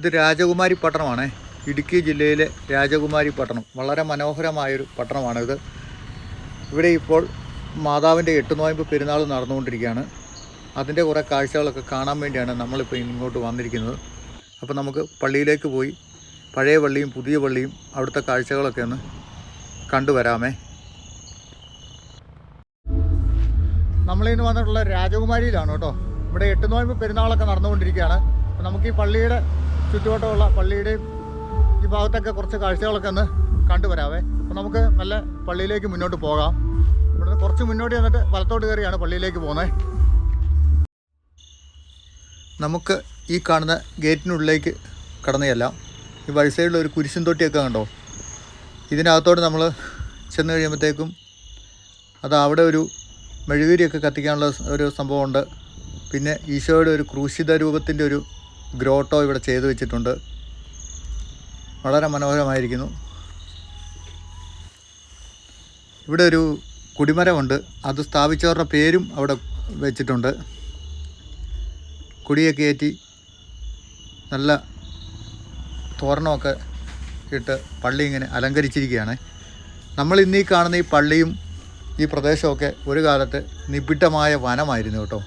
ഇത് രാജകുമാരി പട്ടണമാണ്. ഇടുക്കി ജില്ലയിലെ രാജകുമാരി പട്ടണം. വളരെ മനോഹരമായൊരു പട്ടണമാണിത്. ഇവിടെ ഇപ്പോൾ മാതാവിന്റെ എട്ട് നോയമ്പ് പെരുന്നാൾ നടന്നുകൊണ്ടിരിക്കുകയാണ്. അതിന്റെ കുറേ കാഴ്ചകളൊക്കെ കാണാൻ വേണ്ടിയാണ് നമ്മളിപ്പോൾ ഇങ്ങോട്ട് വന്നിരിക്കുന്നത്. അപ്പോൾ നമുക്ക് പള്ളിയിലേക്ക് പോയി പഴയ പള്ളിയും പുതിയ പള്ളിയും അവിടുത്തെ കാഴ്ചകളൊക്കെ ഒന്ന് കണ്ടുവരാമേ നമ്മളിന്ന് വന്നിട്ടുള്ള രാജകുമാരിയിലാണ് കേട്ടോ. ഇവിടെ എട്ട് നോയമ്പ് പെരുന്നാളൊക്കെ നടന്നുകൊണ്ടിരിക്കുകയാണ്. അപ്പോൾ നമുക്ക് ഈ പള്ളിയുടെ ചുറ്റുവട്ടമുള്ള പള്ളിയുടെയും ഈ ഭാഗത്തൊക്കെ കുറച്ച് കാഴ്ചകളൊക്കെ ഒന്ന് കണ്ടുവരാവേ. അപ്പോൾ നമുക്ക് നല്ല പള്ളിയിലേക്ക് മുന്നോട്ട് പോകാം. ഇവിടുന്ന് കുറച്ച് മുന്നോട്ട് ചെന്നിട്ട് വലത്തോട്ട് കയറിയാണ് പള്ളിയിലേക്ക് പോകുന്നത് നമുക്ക് ഈ കാണുന്ന ഗേറ്റിനുള്ളിലേക്ക് കടന്നു ചെല്ലാം ഈ വഴി സൈഡിൽ ഒരു കുരിശും തൊട്ടിയൊക്കെ കണ്ടോ? ഇതിനകത്തോട്ട് നമ്മൾ ചെന്ന് കഴിയുമ്പോഴത്തേക്കും അത് അവിടെ ഒരു മെഴുകുതിരിയൊക്കെ കത്തിക്കാനുള്ള ഒരു സംഭവമുണ്ട്. പിന്നെ ഈശോയുടെ ഒരു ക്രൂശിത രൂപത്തിന്റെ ഒരു ഗ്രോട്ടോ ഇവിടെ ചെയ്തു വെച്ചിട്ടുണ്ട്. വളരെ മനോഹരമായിരിക്കുന്നു. ഇവിടെ ഒരു കുടിമരമുണ്ട്. അത് സ്ഥാപിച്ചവരുടെ പേരും അവിടെ വെച്ചിട്ടുണ്ട്. കുടിയൊക്കെ കയറ്റി നല്ല തോരണമൊക്കെ ഇട്ട് പള്ളി ഇങ്ങനെ അലങ്കരിച്ചിരിക്കുകയാണ്. നമ്മൾ ഇന്നീ കാണുന്ന ഈ പള്ളിയും ഈ പ്രദേശമൊക്കെ ഒരു കാലത്ത് നിബിഡമായ വനമായിരുന്നു കേട്ടോ.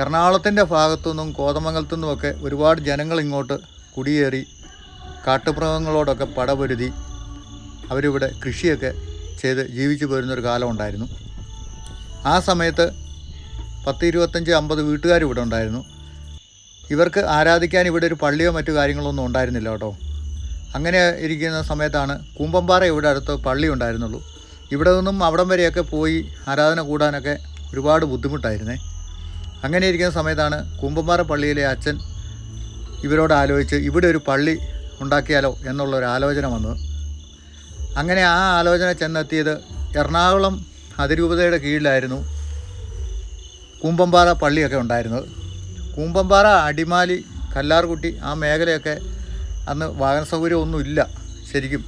എറണാകുളത്തിന്റെ ഭാഗത്തുനിന്നും കോതമംഗലത്തു നിന്നുമൊക്കെ ഒരുപാട് ജനങ്ങൾ ഇങ്ങോട്ട് കുടിയേറി കാട്ടുമൃഗങ്ങളോടൊക്കെ പടപൊരുതി അവരിവിടെ കൃഷിയൊക്കെ ചെയ്ത് ജീവിച്ചു പോരുന്നൊരു കാലം ഉണ്ടായിരുന്നു. ആ സമയത്ത് പത്ത് ഇരുപത്തഞ്ച് അമ്പത് വീട്ടുകാർ ഇവിടെ ഉണ്ടായിരുന്നു. ഇവർക്ക് ആരാധിക്കാൻ ഇവിടെ ഒരു പള്ളിയോ മറ്റു കാര്യങ്ങളൊന്നും ഉണ്ടായിരുന്നില്ല കേട്ടോ. അങ്ങനെ ഇരിക്കുന്ന സമയത്താണ് കൂമ്പമ്പാറ ഇവിടെ അടുത്ത് പള്ളി ഉണ്ടായിരുന്നുള്ളൂ. ഇവിടെ നിന്നും അവിടം വരെയൊക്കെ പോയി ആരാധന കൂടാനൊക്കെ ഒരുപാട് ബുദ്ധിമുട്ടായിരുന്നേ. അങ്ങനെ ഇരിക്കുന്ന സമയത്താണ് കുമ്പമാറ പള്ളിയിലെ അച്ഛൻ ഇവരോട് ആലോചിച്ച് ഇവിടെ ഒരു പള്ളി ഉണ്ടാക്കിയാലോ എന്നുള്ളൊരു ആലോചന വന്നത് അങ്ങനെ ആ ആലോചന ചെന്നെത്തിയത് എറണാകുളം അതിരൂപതയുടെ കീഴിലായിരുന്നു കൂമ്പമ്പാറ പള്ളിയൊക്കെ ഉണ്ടായിരുന്നത്. കൂമ്പമ്പാറ അടിമാലി കല്ലാർകുട്ടി ആ മേഖലയൊക്കെ അന്ന് വാഹന സൗകര്യമൊന്നുമില്ല ശരിക്കും.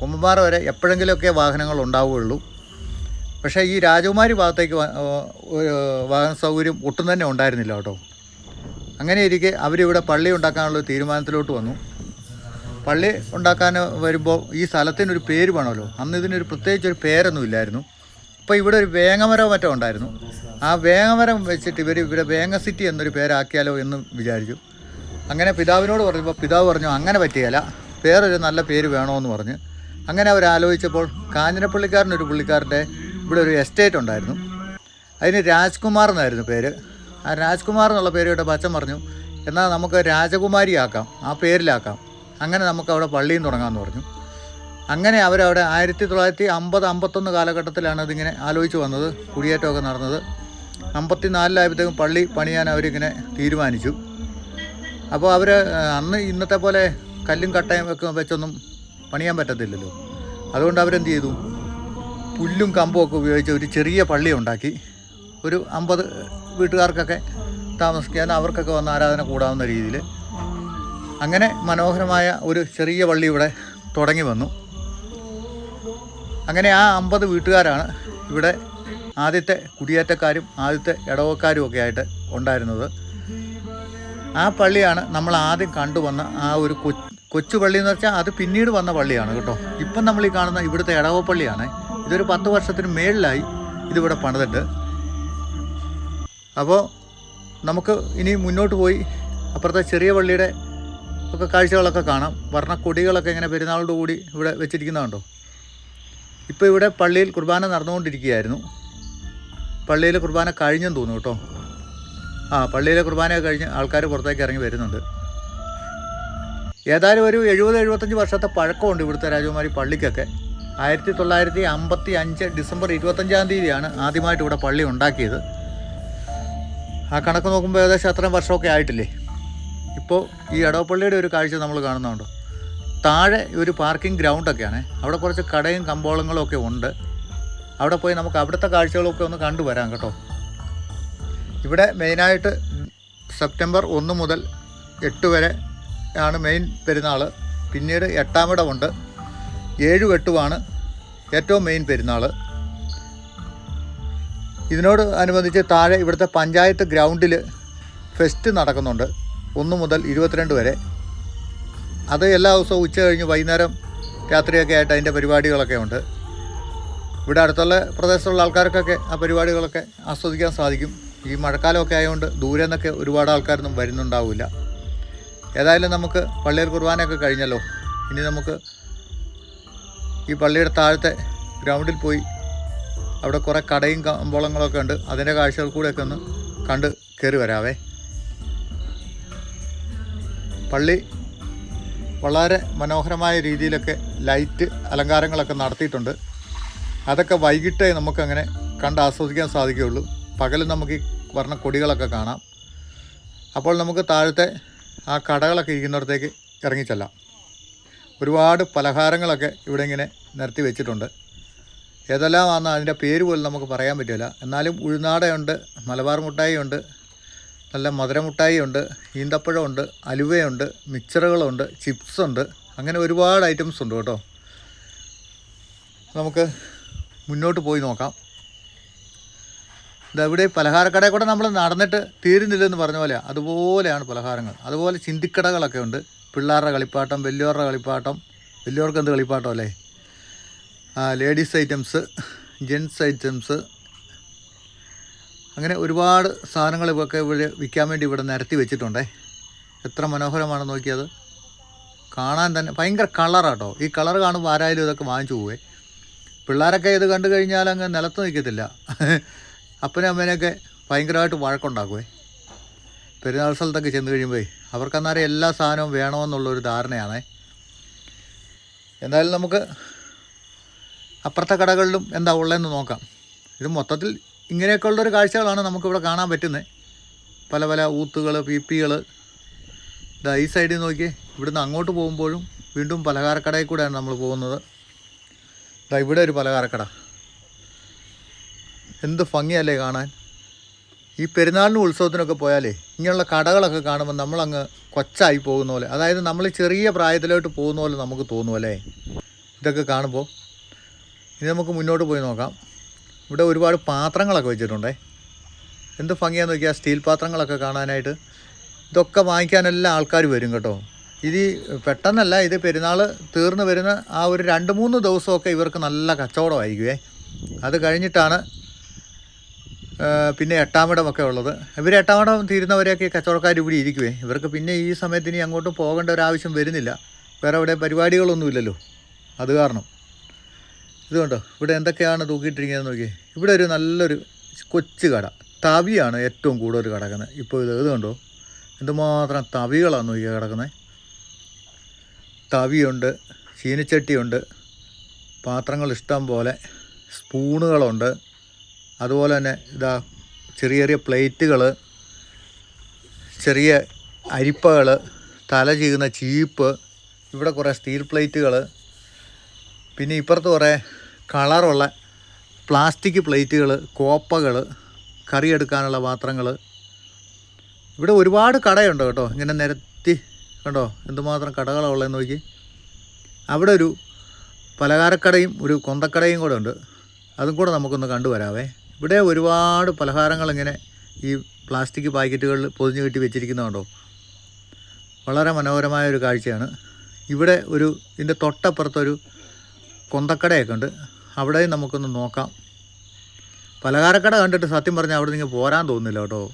കുമ്പമ്പാറ വരെ എപ്പോഴെങ്കിലുമൊക്കെ വാഹനങ്ങൾ ഉണ്ടാവുകയുള്ളൂ. പക്ഷേ ഈ രാജകുമാരി ഭാഗത്തേക്ക് ഒരു വാഹന സൗകര്യം ഒട്ടും തന്നെ ഉണ്ടായിരുന്നില്ല കേട്ടോ. അങ്ങനെ ഇരിക്കെ അവരിവിടെ പള്ളി ഉണ്ടാക്കാനുള്ള തീരുമാനത്തിലോട്ട് വന്നു. പള്ളി ഉണ്ടാക്കാൻ വരുമ്പോൾ ഈ സ്ഥലത്തിനൊരു പേര് വേണമല്ലോ. അന്ന് ഇതിനൊരു പ്രത്യേകിച്ച് ഒരു പേരൊന്നും ഇല്ലായിരുന്നു. അപ്പോൾ ഇവിടെ ഒരു വേങ്ങമരം മറ്റോ ഉണ്ടായിരുന്നു. ആ വേങ്ങമരം വെച്ചിട്ട് ഇവർ ഇവിടെ വേങ്ങ സിറ്റി എന്നൊരു പേരാക്കിയാലോ എന്ന് വിചാരിച്ചു. അങ്ങനെ പിതാവിനോട് പറഞ്ഞപ്പോൾ പിതാവ് പറഞ്ഞു അങ്ങനെ പറ്റിയല്ല. വേറൊരു നല്ല പേര് വേണമെന്ന് പറഞ്ഞ്. അങ്ങനെ അവർ ആലോചിച്ചപ്പോൾ കാഞ്ഞിരപ്പള്ളിക്കാരനൊരു പുള്ളിക്കാരന്റെ ഇവിടെ ഒരു എസ്റ്റേറ്റ് ഉണ്ടായിരുന്നു. അതിന് രാജ്കുമാർ എന്നായിരുന്നു പേര്. ആ രാജ്കുമാർ എന്നുള്ള പേര് കേട്ടപ്പോൾ അച്ഛൻ പറഞ്ഞു എന്നാൽ നമുക്ക് രാജകുമാരി ആക്കാം ആ പേരിലാക്കാം. അങ്ങനെ നമുക്ക് അവിടെ പള്ളിയും തുടങ്ങാമെന്ന് പറഞ്ഞു. അങ്ങനെ അവരവിടെ ആയിരത്തി തൊള്ളായിരത്തി അമ്പത് അമ്പത്തൊന്ന് കാലഘട്ടത്തിലാണ് അതിങ്ങനെ ആലോചിച്ച് വന്നത് കുടിയേറ്റമൊക്കെ നടന്നത്. അമ്പത്തി നാലിലായപ്പോഴത്തേക്കും പള്ളി പണിയാൻ അവരിങ്ങനെ തീരുമാനിച്ചു. അപ്പോൾ അവർ അന്ന് ഇന്നത്തെ പോലെ കല്ലും കട്ടയും ഒക്കെ വെച്ചൊന്നും പണിയാൻ പറ്റത്തില്ലല്ലോ. അതുകൊണ്ട് അവരെന്ത് ചെയ്തു? പുല്ലും കമ്പും ഒക്കെ ഉപയോഗിച്ച് ഒരു ചെറിയ പള്ളി ഉണ്ടാക്കി. ഒരു അമ്പത് വീട്ടുകാർക്കൊക്കെ താമസിക്കാൻ അവർക്കൊക്കെ വന്ന് ആരാധന കൂടാവുന്ന രീതിയിൽ. അങ്ങനെ മനോഹരമായ ഒരു ചെറിയ പള്ളി ഇവിടെ തുടങ്ങി വന്നു. അങ്ങനെ ആ അമ്പത് വീട്ടുകാരാണ് ഇവിടെ ആദ്യത്തെ കുടിയേറ്റക്കാരും ആദ്യത്തെ ഇടവക്കാരും ഒക്കെ ആയിട്ട് ഉണ്ടായിരുന്നത്. ആ പള്ളിയാണ് നമ്മൾ ആദ്യം കണ്ടുവന്ന ആ ഒരു കൊച്ചു പള്ളി എന്ന് വെച്ചാൽ അത് പിന്നീട് വന്ന പള്ളിയാണ് കേട്ടോ. ഇപ്പം നമ്മൾ ഈ കാണുന്ന ഇവിടുത്തെ ഇടവ പള്ളിയാണ്. ഇതൊരു പത്ത് വർഷത്തിന് മേളിലായി ഇതിവിടെ പണിതിട്ട്. അപ്പോൾ നമുക്ക് ഇനി മുന്നോട്ട് പോയി അപ്പുറത്തെ ചെറിയ പള്ളിയുടെ ഒക്കെ കാഴ്ചകളൊക്കെ കാണാം. വർണക്കൊടികളൊക്കെ ഇങ്ങനെ പെരുന്നാളോട് കൂടി ഇവിടെ വെച്ചിരിക്കുന്നതുണ്ടോ ഇപ്പോൾ ഇവിടെ പള്ളിയിൽ കുർബാന നടന്നുകൊണ്ടിരിക്കുകയായിരുന്നു. പള്ളിയിൽ കുർബാന കഴിഞ്ഞെന്ന് തോന്നുന്നു കേട്ടോ. ആ പള്ളിയിലെ കുർബാന കഴിഞ്ഞ് ആൾക്കാർ പുറത്തേക്ക് ഇറങ്ങി വരുന്നുണ്ട്. ഏതായാലും ഒരു എഴുപത് എഴുപത്തഞ്ച് വർഷത്തെ പഴക്കമുണ്ട് ഇവിടുത്തെ രാജകുമാരി പള്ളിക്കൊക്കെ. ആയിരത്തി തൊള്ളായിരത്തി അമ്പത്തി അഞ്ച് ഡിസംബർ ഇരുപത്തഞ്ചാം തീയതിയാണ് ആദ്യമായിട്ട് ഇവിടെ പള്ളി ഉണ്ടാക്കിയത്. ആ കണക്ക് നോക്കുമ്പോൾ ഏകദേശം അത്രയും വർഷമൊക്കെ ആയിട്ടില്ലേ? ഇപ്പോൾ ഈ എടവപ്പള്ളിയുടെ ഒരു കാഴ്ച നമ്മൾ കാണുന്നുണ്ട്? താഴെ ഒരു പാർക്കിംഗ് ഗ്രൗണ്ടൊക്കെയാണ്. അവിടെ കുറച്ച് കടയും കമ്പോളങ്ങളും ഒക്കെ ഉണ്ട്. അവിടെ പോയി നമുക്ക് അവിടുത്തെ കാഴ്ചകളൊക്കെ ഒന്ന് കണ്ടുവരാം കേട്ടോ. ഇവിടെ മെയിനായിട്ട് സെപ്റ്റംബർ ഒന്ന് മുതൽ എട്ട് വരെ ആണ് മെയിൻ പെരുന്നാൾ പിന്നീട് എട്ടാമിടമുണ്ട് ഏഴും എട്ടുമാണ് ഏറ്റവും മെയിൻ പെരുന്നാൾ ഇതിനോട് അനുബന്ധിച്ച് താഴെ ഇവിടുത്തെ പഞ്ചായത്ത് ഗ്രൗണ്ടിൽ ഫെസ്റ്റ് നടക്കുന്നുണ്ട്. ഒന്ന് മുതൽ ഇരുപത്തിരണ്ട് വരെ. അത് എല്ലാ ദിവസവും ഉച്ച കഴിഞ്ഞ് വൈകുന്നേരം രാത്രിയൊക്കെ ആയിട്ട് അതിന്റെ പരിപാടികളൊക്കെ ഉണ്ട്. ഇവിടെ അടുത്തുള്ള പ്രദേശത്തുള്ള ആൾക്കാർക്കൊക്കെ ആ പരിപാടികളൊക്കെ ആസ്വദിക്കാൻ സാധിക്കും. ഈ മഴക്കാലമൊക്കെ ആയതുകൊണ്ട് ദൂരെ നിന്നൊക്കെ ഒരുപാട് ആൾക്കാരൊന്നും വരുന്നുണ്ടാവില്ല. ഏതായാലും നമുക്ക് പള്ളിയിൽ കുർബാനയൊക്കെ കഴിഞ്ഞല്ലോ. ഇനി നമുക്ക് ഈ പള്ളിയുടെ താഴത്തെ ഗ്രൗണ്ടിൽ പോയി അവിടെ കുറേ കടയും കമ്പോളങ്ങളൊക്കെ ഉണ്ട്. അതിന്റെ കാഴ്ചകൾ കൂടെയൊക്കെ ഒന്ന് കണ്ട് കയറി വരാവേ. പള്ളി വളരെ മനോഹരമായ രീതിയിലൊക്കെ ലൈറ്റ് അലങ്കാരങ്ങളൊക്കെ നടത്തിയിട്ടുണ്ട്. അതൊക്കെ വൈകിട്ടേ നമുക്കങ്ങനെ കണ്ട് ആസ്വദിക്കാൻ സാധിക്കുകയുള്ളൂ. പകൽ നമുക്ക് ഈ വർണ കൊടികളൊക്കെ കാണാം. അപ്പോൾ നമുക്ക് താഴത്തെ ആ കടകളൊക്കെ ഇരിക്കുന്നിടത്തേക്ക് ഇറങ്ങിച്ചെല്ലാം ഒരുപാട് പലഹാരങ്ങളൊക്കെ ഇവിടെ ഇങ്ങനെ നിരത്തി വെച്ചിട്ടുണ്ട്. ഏതെല്ലാമാണെന്ന് അതിന്റെ പേര് പോലും നമുക്ക് പറയാൻ പറ്റില്ല. എന്നാലും ഉഴുന്നാടയുണ്ട് മലബാർ മുട്ടായിയുണ്ട് നല്ല മധുരമുട്ടായിയുണ്ട് ഈന്തപ്പഴമുണ്ട് അലുവയുണ്ട് മിക്സറുകളുണ്ട് ചിപ്സ് ഉണ്ട് അങ്ങനെ ഒരുപാട് ഐറ്റംസ് ഉണ്ട് കേട്ടോ. നമുക്ക് മുന്നോട്ട് പോയി നോക്കാം. ഇതവിടെ പലഹാരക്കടയിൽ കൂടെ നമ്മൾ നടന്നിട്ട് തീരുന്നില്ലെന്ന് പറഞ്ഞ പോലെ അതുപോലെയാണ് പലഹാരങ്ങൾ. അതുപോലെ ചിന്തിക്കടകളൊക്കെ ഉണ്ട്. പിള്ളേരുടെ കളിപ്പാട്ടം വലിയവരുടെ കളിപ്പാട്ടം വലിയവർക്ക് എന്ത് കളിപ്പാട്ടം അല്ലേ? ലേഡീസ് ഐറ്റംസ് ജെൻസ് ഐറ്റംസ് അങ്ങനെ ഒരുപാട് സാധനങ്ങൾ ഇവയൊക്കെ ഇവിടെ വിൽക്കാൻ വേണ്ടി ഇവിടെ നിരത്തി വെച്ചിട്ടുണ്ടേ. എത്ര മനോഹരമാണ് നോക്കിയത്. കാണാൻ തന്നെ ഭയങ്കര കളറാട്ടോ ഈ കളർ കാണുമ്പോൾ ആരായാലും ഇതൊക്കെ വാങ്ങിച്ചു പോവേ. പിള്ളേരൊക്കെ ഇത് കണ്ടു കഴിഞ്ഞാൽ അങ്ങ് നിലത്ത് നിൽക്കത്തില്ല. അപ്പനും അമ്മേനെയൊക്കെ ഭയങ്കരമായിട്ട് വഴക്കുണ്ടാക്കുവേ. പെരുന്നാൾ സ്ഥലത്തൊക്കെ ചെന്ന് കഴിയുമ്പോൾ അവർക്കന്നേരം എല്ലാ സാധനവും വേണമെന്നുള്ളൊരു ധാരണയാണ്. എന്തായാലും നമുക്ക് അപ്പുറത്തെ കടകളിലും എന്താ ഉള്ളതെന്ന് നോക്കാം. ഇത് മൊത്തത്തിൽ ഇങ്ങനെയൊക്കെ ഉള്ളൊരു കാഴ്ചകളാണ് നമുക്കിവിടെ കാണാൻ പറ്റുന്നത് പല പല ഊത്തുകൾ പി ഇതാ ഈ സൈഡിൽ നോക്കി ഇവിടുന്ന് അങ്ങോട്ട് പോകുമ്പോഴും വീണ്ടും പലഹാരക്കടയിൽ കൂടെയാണ് നമ്മൾ പോകുന്നത്. ഇതാ ഇവിടെ ഒരു പലഹാരക്കട. എന്ത് ഭംഗിയല്ലേ കാണാൻ. ഈ പെരുന്നാളിനും ഉത്സവത്തിനൊക്കെ പോയാലേ ഇങ്ങനെയുള്ള കടകളൊക്കെ കാണുമ്പോൾ നമ്മളങ്ങ് കൊച്ചായി പോകുന്ന പോലെ. അതായത് നമ്മൾ ചെറിയ പ്രായത്തിലോട്ട് പോകുന്ന പോലെ നമുക്ക് തോന്നുമല്ലേ ഇതൊക്കെ കാണുമ്പോൾ ഇനി നമുക്ക് മുന്നോട്ട് പോയി നോക്കാം. ഇവിടെ ഒരുപാട് പാത്രങ്ങളൊക്കെ വെച്ചിട്ടുണ്ടേ. എന്ത് ഭംഗിയാന്ന് നോക്കിയാൽ സ്റ്റീൽ പാത്രങ്ങളൊക്കെ കാണാനായിട്ട് ഇതൊക്കെ വാങ്ങിക്കാനെല്ലാം ആൾക്കാർ വരും കേട്ടോ. ഇത് പെട്ടെന്നല്ല ഇത് പെരുന്നാൾ തീർന്നു വരുന്ന ആ ഒരു രണ്ട് മൂന്ന് ദിവസമൊക്കെ ഇവർക്ക് നല്ല കച്ചവടമായിരിക്കുമേ അത് കഴിഞ്ഞിട്ടാണ് പിന്നെ എട്ടാമിടമൊക്കെ ഉള്ളത്. ഇവർ എട്ടാമിടം തീരുന്നവരെയൊക്കെ കച്ചവടക്കാർ ഇവിടെ ഇരിക്കുവേ. ഇവർക്ക് പിന്നെ ഈ സമയത്ത് ഇനി അങ്ങോട്ട് പോകേണ്ട ഒരു ആവശ്യം വരുന്നില്ല. വേറെ ഇവിടെ പരിപാടികളൊന്നുമില്ലല്ലോ. അത് കാരണം. ഇതുകൊണ്ടോ കണ്ടോ? ഇവിടെ എന്തൊക്കെയാണ് തൂക്കിയിട്ടിരിക്കുന്നത് നോക്കി ഇവിടെ ഒരു നല്ലൊരു കൊച്ചു കട. തവിയാണ് ഏറ്റവും കൂടുതൽ കിടക്കുന്നത്. ഇപ്പോൾ ഇത് ഇതുകൊണ്ടോ കണ്ടോ? എന്തുമാത്രം തവികളാണ് നോക്കിയാൽ കിടക്കുന്നത്. തവിയുണ്ട് ചീനച്ചട്ടിയുണ്ട് പാത്രങ്ങൾ ഇഷ്ടം പോലെ സ്പൂണുകളുണ്ട്. അതുപോലെ തന്നെ ഇതാ ചെറിയ ചെറിയ പ്ലേറ്റുകൾ ചെറിയ അരിപ്പകൾ തല ചെയ്യുന്ന ചീപ്പ് ഇവിടെ കുറേ സ്റ്റീൽ പ്ലേറ്റുകൾ പിന്നെ ഇപ്പുറത്ത് കുറേ കളറുള്ള പ്ലാസ്റ്റിക് പ്ലേറ്റുകൾ കോപ്പകൾ കറി എടുക്കാനുള്ള പാത്രങ്ങൾ ഇവിടെ ഒരുപാട് കടയുണ്ട് കേട്ടോ. ഇങ്ങനെ നിരത്തി കണ്ടോ? എന്തുമാത്രം കടകളാണ് ഉള്ളതെന്ന് നോക്കി. അവിടെ ഒരു പലഹാരക്കടയും ഒരു കൊന്തക്കടയും കൂടെ ഉണ്ട്. അതും കൂടെ നമുക്കൊന്ന് കണ്ടുവരാവേ. ഇവിടെ ഒരുപാട് പലഹാരങ്ങൾ ഇങ്ങനെ ഈ പ്ലാസ്റ്റിക് പാക്കറ്റുകളിൽ പൊതിഞ്ഞു കെട്ടി വെച്ചിരിക്കുന്നതുണ്ടോ? വളരെ മനോഹരമായ ഒരു കാഴ്ചയാണ്. ഇവിടെ ഒരു ഇതിന്റെ തൊട്ടപ്പുറത്തൊരു കൊന്തക്കടയൊക്കെ ഉണ്ട് അവിടെയും നമുക്കൊന്ന് നോക്കാം. പലഹാരക്കട കണ്ടിട്ട് സത്യം പറഞ്ഞാൽ അവിടെ നിങ്ങൾ പോരാൻ തോന്നുന്നില്ല കേട്ടോ.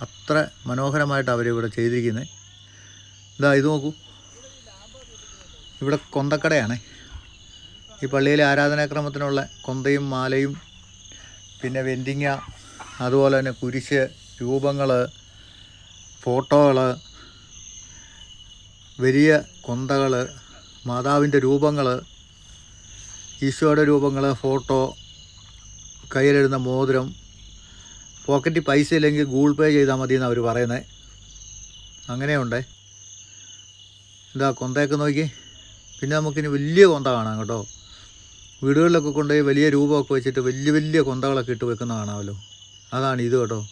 അത്ര മനോഹരമായിട്ട് അവരിവിടെ ചെയ്തിരിക്കുന്നത് ഇതാ ഇത് നോക്കൂ. ഇവിടെ കൊന്തക്കടയാണേ. ഈ പള്ളിയിലെ ആരാധനാക്രമത്തിനുള്ള കൊന്തയും മാലയും പിന്നെ വെൻഡിങ്ങ അതുപോലെ തന്നെ കുരിശ് രൂപങ്ങൾ ഫോട്ടോകൾ വലിയ കൊന്തകൾ മാതാവിന്റെ രൂപങ്ങൾ ഈശോയുടെ രൂപങ്ങൾ ഫോട്ടോ കയ്യിലെഴുന്ന മോതിരം പോക്കറ്റിൽ പൈസ ഇല്ലെങ്കിൽ ഗൂഗിൾ പേ ചെയ്താൽ മതി എന്നാണ് അവർ പറയുന്നത്. അങ്ങനെയുണ്ടേ? ഇതാ കൊന്തയൊക്കെ നോക്കി. പിന്നെ നമുക്കിനി വലിയ കൊന്ത കാണാം കേട്ടോ. വീടുകളിലൊക്കെ കൊണ്ടുപോയി വലിയ രൂപമൊക്കെ വെച്ചിട്ട് വലിയ വലിയ കൊന്തകളൊക്കെ ഇട്ട് വെക്കുന്ന കാണാമല്ലോ. അതാണ് ഇത് കേട്ടോ.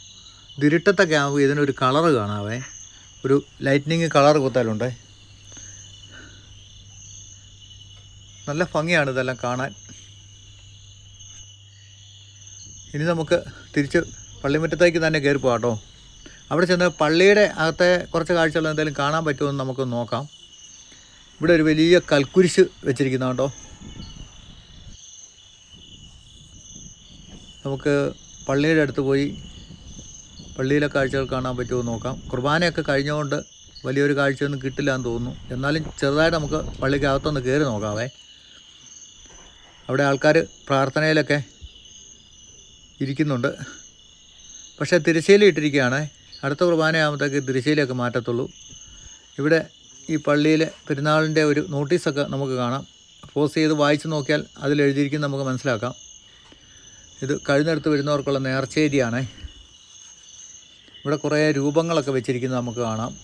ഇതിരുട്ടത്തൊക്കെ ആകുമ്പോൾ ഇതിനൊരു കളറ് കാണാവേ. ഒരു ലൈറ്റ്നിങ് കളർ കുത്താലുണ്ടേ. നല്ല ഭംഗിയാണ് ഇതെല്ലാം കാണാൻ. ഇനി നമുക്ക് തിരിച്ച് പള്ളിമുറ്റത്തേക്ക് തന്നെ കയറി കേട്ടോ. അവിടെ ചെന്ന് പള്ളിയുടെ അകത്തെ കുറച്ച് കാഴ്ചകൾ എന്തെങ്കിലും കാണാൻ പറ്റുമെന്ന് നമുക്ക് നോക്കാം. ഇവിടെ ഒരു വലിയ കൽക്കുരിശ് വെച്ചിരിക്കുന്ന നമുക്ക് പള്ളിയുടെ അടുത്ത് പോയി പള്ളിയിലെ കാഴ്ചകൾ കാണാൻ പറ്റുമോ നോക്കാം. കുർബാനയൊക്കെ കഴിഞ്ഞുകൊണ്ട് വലിയൊരു കാഴ്ചയൊന്നും കിട്ടില്ല എന്ന് തോന്നുന്നു. എന്നാലും ചെറുതായിട്ട് നമുക്ക് പള്ളിക്കകത്തൊന്ന് കയറി നോക്കാവേ. അവിടെ ആൾക്കാർ പ്രാർത്ഥനയിലൊക്കെ ഇരിക്കുന്നുണ്ട്. പക്ഷേ തിരശ്ശീല ഇട്ടിരിക്കുകയാണ്. അടുത്ത കുർബാനയാകുമ്പോഴത്തേക്ക് തിരശ്ശീലയൊക്കെ മാറ്റത്തുള്ളൂ. ഇവിടെ ഈ പള്ളിയിലെ പെരുന്നാളിന്റെ ഒരു നോട്ടീസൊക്കെ നമുക്ക് കാണാം. പോസ് ചെയ്ത് വായിച്ച് നോക്കിയാൽ അതിൽ എഴുതിയിരിക്കുന്നത് നമുക്ക് മനസ്സിലാക്കാം. ഇത് കഴിഞ്ഞെടുത്ത് വരുന്നവർക്കുള്ള നേർച്ചേരിയാണ്. ഇവിടെ കുറേ രൂപങ്ങളൊക്കെ വെച്ചിരിക്കുന്നത് നമുക്ക് കാണാം.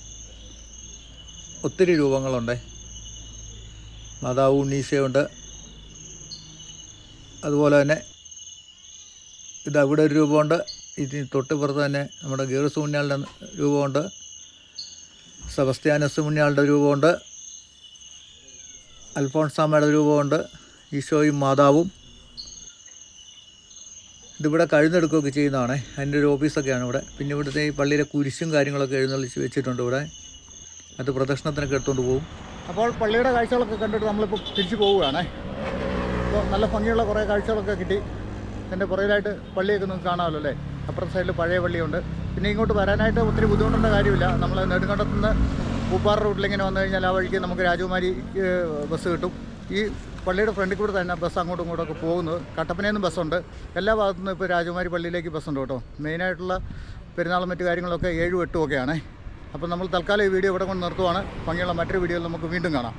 ഒത്തിരി രൂപങ്ങളുണ്ട്. മാതാവ് ഉണ്ണീശയുണ്ട് അതുപോലെ തന്നെ ഇത് അവിടെ ഒരു രൂപമുണ്ട്. ഇതിന് തൊട്ടിപ്പുറത്ത് തന്നെ നമ്മുടെ ഗീർസ് മുന്നാളുടെ രൂപമുണ്ട്. സെബസ്ത്യാനസ് മുന്നാളുടെ രൂപമുണ്ട്. അൽഫോൺസാമയുടെ രൂപമുണ്ട്. ഈശോയും മാതാവും ഇതിവിടെ കഴുന്നെടുക്കുകയൊക്കെ ചെയ്യുന്നതാണ്. അതിന്റെ ഒരു ഓഫീസൊക്കെയാണ് ഇവിടെ. പിന്നെ ഇവിടുത്തെ ഈ പള്ളിയിലെ കുരിശും കാര്യങ്ങളൊക്കെ എഴുന്നള്ളിച്ച് വെച്ചിട്ടുണ്ട് ഇവിടെ. അത് പ്രദക്ഷിണത്തിനൊക്കെ എടുത്തുകൊണ്ട് പോകും അപ്പോൾ പള്ളിയുടെ കാഴ്ചകളൊക്കെ കണ്ടിട്ട് നമ്മളിപ്പോൾ തിരിച്ചു പോവുകയാണേ. അപ്പോൾ നല്ല ഭംഗിയുള്ള കുറേ കാഴ്ചകളൊക്കെ കിട്ടി. എന്റെ പുറകിലായിട്ട് പള്ളിയൊക്കെ നിങ്ങൾക്ക് കാണാമല്ലോ അല്ലേ? അപ്പുറത്തെ സൈഡിൽ പഴയ പള്ളിയുണ്ട്. പിന്നെ ഇങ്ങോട്ട് വരാനായിട്ട് ഒത്തിരി ബുദ്ധിമുട്ടേണ്ട കാര്യമില്ല. നമ്മൾ നെടുങ്കണ്ടത്തുനിന്ന് പൂപ്പാറ റൂട്ടിലിങ്ങനെ വന്നു കഴിഞ്ഞാൽ ആ വഴിക്ക് നമുക്ക് രാജകുമാരി ബസ് കിട്ടും. ഈ പള്ളിയുടെ ഫ്രണ്ടിൽ കൂടെ തന്നെ ബസ് അങ്ങോട്ടും ഇങ്ങോട്ടൊക്കെ പോകുന്നത്. കട്ടപ്പനയിൽ നിന്ന് ബസ്സുണ്ട്. എല്ലാ ഭാഗത്തു നിന്നും ഇപ്പോൾ രാജകുമാരി പള്ളിയിലേക്ക് ബസ്സുണ്ട് കേട്ടോ. മെയിനായിട്ടുള്ള പെരുന്നാളും മറ്റു കാര്യങ്ങളൊക്കെ ഏഴും എട്ടും ഒക്കെയാണ്. അപ്പോൾ നമ്മൾ തൽക്കാലം ഈ വീഡിയോ ഇവിടെ കൊണ്ട് നിർത്തുവാണ്. ഭംഗിയുള്ള മറ്റൊരു വീഡിയോയിൽ നമുക്ക് വീണ്ടും കാണാം.